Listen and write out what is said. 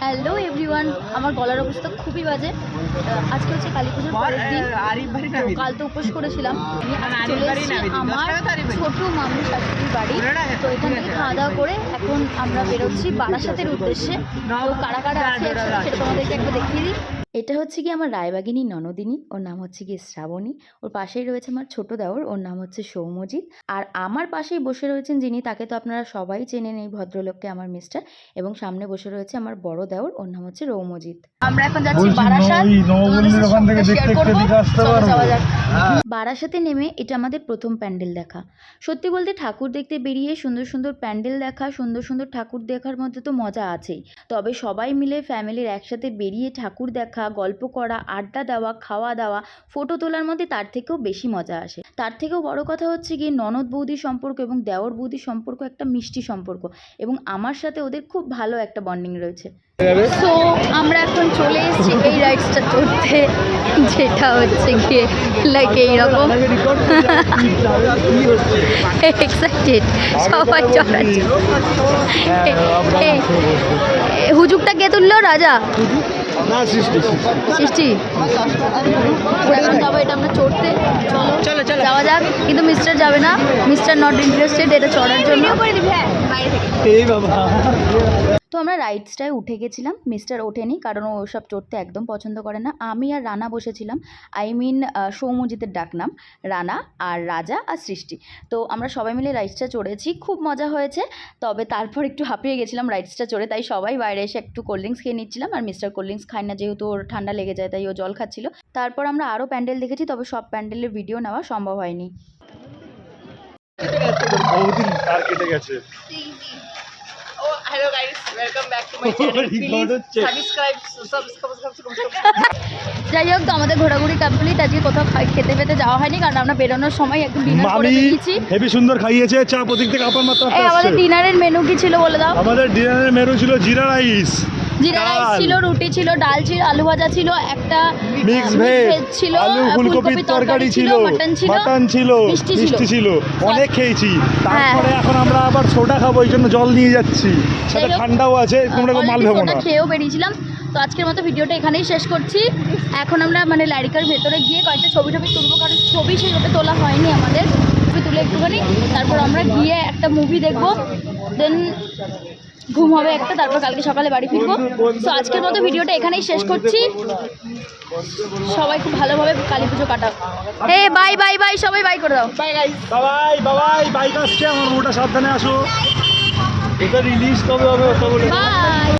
Hello everyone আমার গলার অবস্থা খুবই বাজে। আজকে হচ্ছে কালী পুজোর পরের দিন। কাল তো উপোস করেছিলাম। আমি চলে এসেছি আমার ছোট মামু শাশুড়ির বাড়ি। তো এখান থেকে খাওয়া দাওয়া করে এখন আমরা বেরোচ্ছি বারাসাতের উদ্দেশ্যে। তো কারা কারা আছে সেটা তোমাদেরকে একটু দেখিয়ে দিই। এটা হচ্ছে কি আমার রায়বাগিনী ননদিনী ওর নাম হচ্ছে কি শ্রাবণী। ওর পাশেই রয়েছে আমার ছোট দেওর ওর নাম হচ্ছে সৌমজিৎ। আর আমার পাশেই বসে রয়েছেন যিনি তাকে তো আপনারা সবাই চেনেন এই ভদ্রলোককে আমার মিস্টার। এবং সামনে বসে রয়েছে আমার বড় দেওর ওর নাম হচ্ছে রৌমজিৎ। আমরা এখন যাচ্ছি বারাসাত। যাক। বারাসাতে নেমে এটা আমাদের প্রথম প্যান্ডেল দেখা। সত্যি বলতে ঠাকুর দেখতে বেরিয়ে সুন্দর সুন্দর প্যান্ডেল দেখা সুন্দর সুন্দর ঠাকুর দেখার মধ্যে তো মজা আছেই। তবে সবাই মিলে ফ্যামিলির একসাথে বেরিয়ে ঠাকুর দেখা গল্প করা আড্ডা দেওয়া খাওয়া দাওয়া ফটো তোলার মধ্যে তার থেকেও বেশি মজা আসে। তার থেকেও বড় কথা হচ্ছে গিয়ে ননদ বৌদির সম্পর্ক এবং দেওর বৌদির সম্পর্ক একটা মিষ্টি সম্পর্ক এবং আমার সাথে ওদের খুব ভালো একটা বন্ডিং রয়েছে। সো আমরা এখন চলে এসেছি এই রাইডসটা চড়তে যেটা হচ্ছে গিয়ে লাইক এইরকম। এক্সাইটেড সবাই এ, হুজুকটা কে তুললো? রাজা? না সৃষ্টি। সৃষ্টি। এখন যাব এটা আমরা চড়তে। চলো যাওয়া যাক। কিন্তু মিস্টার যাবে না। মিস্টার নট ইন্টারেস্টেড এটা চড়ার জন্য। এই বাবা। তো আমরা রাইডসটায় উঠে গেছিলাম। মিস্টার ওঠেনি কারণ ও ওসব চড়তে একদম পছন্দ করে না। আমি আর রানা বসেছিলাম। আই মিন সৌমজিতের ডাকনাম রানা আর রাজা আর সৃষ্টি। তো আমরা সবাই মিলে রাইডসটা চড়েছি। খুব মজা হয়েছে। তবে তারপর একটু হাঁপিয়ে গেছিলাম রাইডসটা চড়ে। তাই সবাই বাইরে এসে একটু কোল্ড ড্রিঙ্কস খেয়ে নিচ্ছিলাম। আর মিস্টার কোল্ড ড্রিঙ্কস খায় না যেহেতু ওর ঠান্ডা লেগে যায় তাই ও জল খাচ্ছিল। তারপর আমরা আরও প্যান্ডেল দেখেছি তবে সব প্যান্ডেলের ভিডিও নেওয়া সম্ভব হয়নি। বহুদিন তার কেটে গেছে। Oh, guys welcome back to my channel subscribe. যাই হোক তো আমাদের ঘোরাঘুরি কমপ্লিট আজকে কোথাও খাই- খেতে পেতে যাওয়া হয়নি কারণ আমরা বেরোনোর সময় একদম ডিনার করে দিয়েছি হেভি সুন্দর খাইয়েছে চা প্রতীক থেকে আপার মাত্রা আমাদের ডিনারের মেনু কি ছিল বলে দাও? আমাদের ডিনারের মেনু ছিল জিরা রাইস। জিরা রাইস ছিল রুটি ছিল ডাল ছিল আলু ভাজা ছিল একটা মিক্স ভেজ ছিল আলু ফুলকপির তরকারি ছিল মাটন ছিল মিষ্টি ছিল। অনেক খেয়েছি। হ্যাঁ। তারপরে এখন আমরা আবার সোডা খাব এই জন্য জল নিয়ে যাচ্ছি। সাথে ঠান্ডাও আছে তোমরা মাল ভেবো না। খেয়েও বেরিয়েছিলাম। তো আজকের মতো ভিডিওটা এখানেই শেষ করছি। এখন আমরা মানে লারিকার ভেতরে গিয়ে কয়েকটা ছবি টবি তুলবো কারণ ছবি সেভাবে তোলা হয়নি আমাদের। ছবি তুলে একটুখানি তারপর আমরা গিয়ে একটা মুভি দেখব। দেন ঘুম হবে একটা তারপর কালকে সকালে বাড়ি ফিরবো। তো আজকের মতো ভিডিওটা এখানেই শেষ করছি। সবাই খুব ভালোভাবে কালী পুজো কাটাও। হে বাই বাই বাই সবাই বাই করে দাও। বাই বাই বাবাই বাবাই বাইক আসছে আমার ওটা সাবধানে আসো। এটা রিলিজ কবে হবে বাই